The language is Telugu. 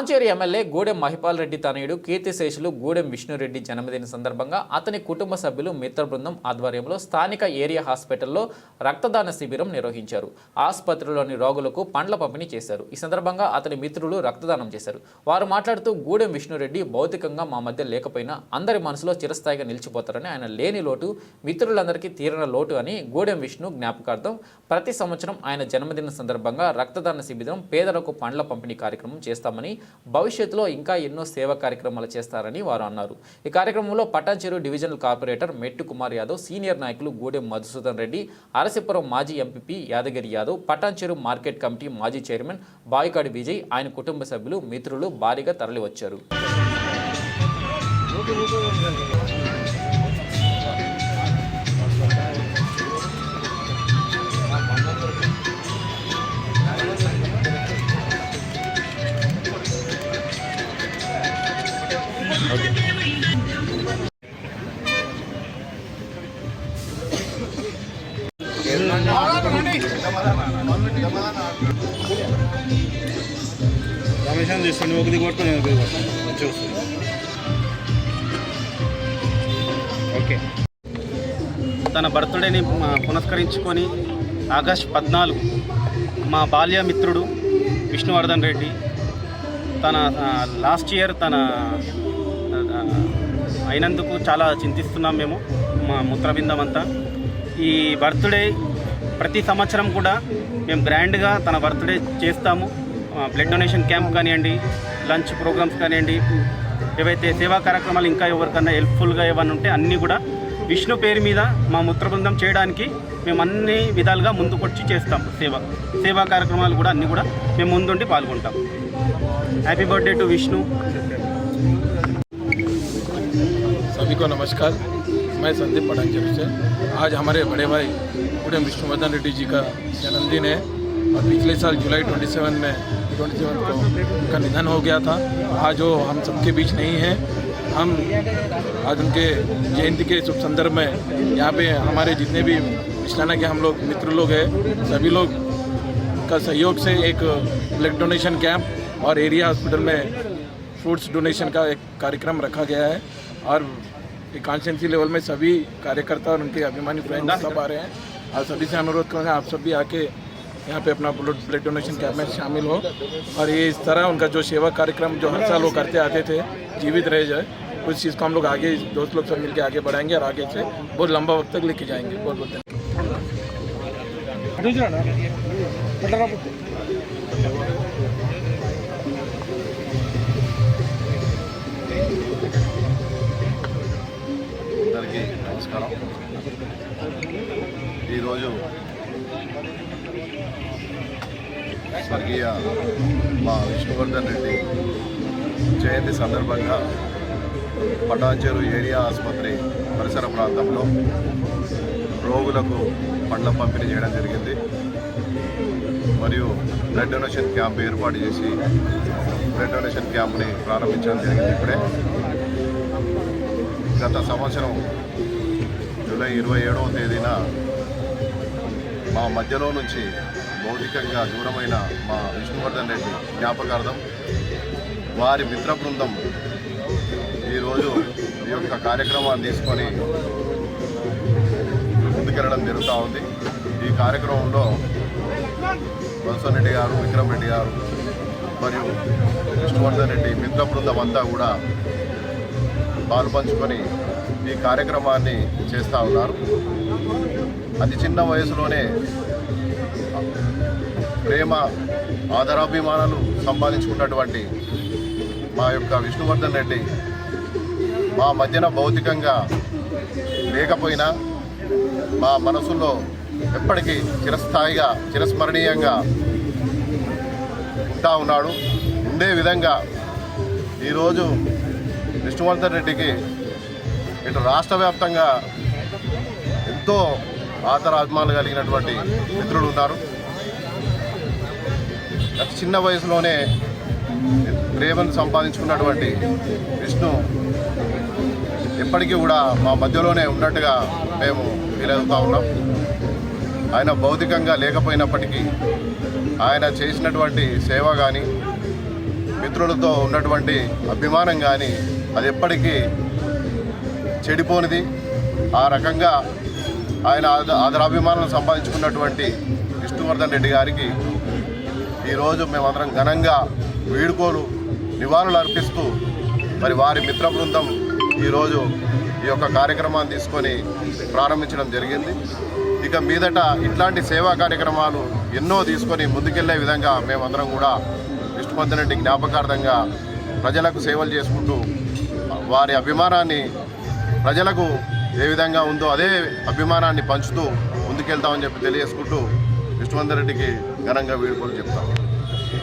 పటాన్చేరి ఎమ్మెల్యే గూడెం మహిపాల్ రెడ్డి తనయుడు కీర్తిశేషులు గూడెం విష్ణురెడ్డి జన్మదిన సందర్భంగా అతని కుటుంబ సభ్యులు మిత్ర బృందం ఆధ్వర్యంలో స్థానిక ఏరియా హాస్పిటల్లో రక్తదాన శిబిరం నిర్వహించారు. ఆసుపత్రిలోని రోగులకు పండ్ల పంపిణీ చేశారు. ఈ సందర్భంగా అతని మిత్రులు రక్తదానం చేశారు. వారు మాట్లాడుతూ గూడెం విష్ణురెడ్డి భౌతికంగా మా మధ్య లేకపోయినా అందరి మనసులో చిరస్థాయిగా నిలిచిపోతారని ఆయన లేని లోటు మిత్రులందరికీ తీరన లోటు అని గూడెం విష్ణు జ్ఞాపకార్థం ప్రతి సంవత్సరం ఆయన జన్మదిన సందర్భంగా రక్తదాన శిబిరం పేదలకు పండ్ల పంపిణీ కార్యక్రమం చేస్తామని భవిష్యత్తులో ఇంకా ఎన్నో సేవా కార్యక్రమాలు చేస్తారని వారు అన్నారు. ఈ కార్యక్రమంలో పటాన్చెరు డివిజనల్ కార్పొరేటర్ మెట్టు కుమార్ యాదవ్ సీనియర్ నాయకులు గూడెం మధుసూదన్ రెడ్డి అరసిపురం మాజీ MPP Yadagiri Yadav Patancheru market committee మాజీ చైర్మన్ బాయికాడి విజయ్ ఆయన కుటుంబ సభ్యులు మిత్రులు భారీగా తరలివచ్చారు. రమేష్ తీసుకోండి ఒకటి కొట్టు నేను ఒకటి కొట్టు మంచిగా వస్తుంది. ఓకే. తన బర్త్డేని పునస్కరించుకొని ఆగస్ట్ పద్నాలుగు మా బాల్య మిత్రుడు విష్ణువర్ధన్ రెడ్డి తన లాస్ట్ ఇయర్ తన అయినందుకు చాలా చింతిస్తున్నాం మేము మా మూత్రబిందం అంతా. ఈ బర్త్డే ప్రతి సంవత్సరం కూడా మేము గ్రాండ్గా తన బర్త్డే చేస్తాము. బ్లడ్ డొనేషన్ క్యాంప్ కానివ్వండి లంచ్ ప్రోగ్రామ్స్ కానివ్వండి ఏవైతే సేవా కార్యక్రమాలు ఇంకా ఎవరికన్నా హెల్ప్ఫుల్గా ఏమన్నా ఉంటే అన్నీ కూడా విష్ణు పేరు మీద మా మూత్ర బృందం చేయడానికి మేము అన్ని విధాలుగా ముందుకొచ్చి చేస్తాం సేవ. సేవా కార్యక్రమాలు కూడా అన్నీ కూడా మేము ముందుండి పాల్గొంటాం. హ్యాపీ బర్త్డే టు విష్ణు సభికో నమస్కారం. मैं संदीप पटांचल से। आज हमारे बड़े भाई पूरे विष्णुवर्धन रेड्डी जी का जन्मदिन है और पिछले साल जुलाई 27 में 27 को उनका निधन हो गया था। आज वो हम सबके बीच नहीं हैं। हम आज उनके जयंती के शुभ संदर्भ में यहाँ पे हमारे जितने भी मिष्ठाना के हम लोग, मित्र लोग हैं, सभी लोग का सहयोग से एक ब्लड डोनेशन कैंप और एरिया हॉस्पिटल में फूड्स डोनेशन का एक कार्यक्रम रखा गया है। और कॉन्स्टेंसी लेवल में सभी कार्यकर्ता और उनके अभिमानी फ्रेंड सब आ रहे हैं। और सभी से अनुरोध करूँगा आप सब भी आके यहाँ पे अपना ब्लड ब्लड डोनेशन कैंप में शामिल हो। और ये इस तरह उनका जो सेवा कार्यक्रम जो हर साल वो करते आते थे जीवित रह जाए उस चीज़ को हम लोग आगे दोस्त लोग सब मिलकर आगे बढ़ाएँगे और आगे से बहुत लंबा वक्त तक लेके जाएँगे। बहुत बहुत धन्यवाद। నమస్కారం. ఈరోజు స్వర్గీయ మా విష్ణువర్ధన్ రెడ్డి జయంతి సందర్భంగా పటాన్చెరు ఏరియా ఆసుపత్రి పరిసర ప్రాంతంలో రోగులకు పండ్ల పంపిణీ చేయడం జరిగింది. మరియు బ్లడ్ డొనేషన్ క్యాంప్ ఏర్పాటు చేసి బ్లడ్ డొనేషన్ క్యాంప్ని ప్రారంభించడం జరిగింది ఇప్పుడే. గత సంవత్సరం జూలై ఇరవై ఏడవ తేదీన మా మధ్యలో నుంచి భౌతికంగా దూరమైన మా విష్ణువర్ధన్ రెడ్డి జ్ఞాపకార్థం వారి మిత్ర బృందం ఈరోజు ఈ యొక్క కార్యక్రమాన్ని తీసుకొని ముందుకెళ్ళడం జరుగుతూ ఉంది. ఈ కార్యక్రమంలో వలసన్ రెడ్డి గారు విక్రమ్ రెడ్డి గారు మరియు విష్ణువర్ధన్ రెడ్డి మిత్ర బృందం అంతా కూడా పాలు పంచుకొని ఈ కార్యక్రమాన్ని చేస్తూ ఉన్నారు. అతి చిన్న వయసులోనే ప్రేమ ఆదరాభిమానాలు సంపాదించుకున్నటువంటి మా యొక్క విష్ణువర్ధన్ రెడ్డి మా మధ్యన భౌతికంగా లేకపోయినా మా మనసులో ఎప్పటికీ చిరస్థాయిగా చిరస్మరణీయంగా ఉంటా ఉన్నాడు. ఉండే విధంగా ఈరోజు విష్ణువర్ధన్ రెడ్డికి ఇటు రాష్ట్ర వ్యాప్తంగా ఎంతో ఆదరాభిమానులు కలిగినటువంటి మిత్రులు ఉన్నారు. అతి చిన్న వయసులోనే ప్రేమను సంపాదించుకున్నటువంటి విష్ణు ఎప్పటికీ కూడా మా మధ్యలోనే ఉన్నట్టుగా మేము ఫీల్ అవుతా ఉన్నాం. ఆయన భౌతికంగా లేకపోయినప్పటికీ ఆయన చేసినటువంటి సేవ కానీ మిత్రులతో ఉన్నటువంటి అభిమానం కానీ అది ఎప్పటికీ చెడిపోనిది. ఆ రకంగా ఆయన ఆదరాభిమానం సంపాదించుకున్నటువంటి విష్ణువర్ధన్ రెడ్డి గారికి ఈరోజు మేమందరం ఘనంగా వీడుకోలు నివాళులు అర్పిస్తూ మరి వారి మిత్ర బృందం ఈరోజు ఈ యొక్క కార్యక్రమాన్ని తీసుకొని ప్రారంభించడం జరిగింది. ఇక మీదట ఇట్లాంటి సేవా కార్యక్రమాలు ఎన్నో తీసుకొని ముందుకెళ్ళే విధంగా మేమందరం కూడా విష్ణువర్ధన్ రెడ్డి జ్ఞాపకార్థంగా ప్రజలకు సేవలు చేసుకుంటూ వారి అభిమానాన్ని ప్రజలకు ఏ విధంగా ఉందో అదే అభిమానాన్ని పంచుతూ ముందుకెళ్తామని చెప్పి తెలియజేసుకుంటూ విష్ణువర్ధన్ రెడ్డికి ఘనంగా వీడుకోలు చెప్తాను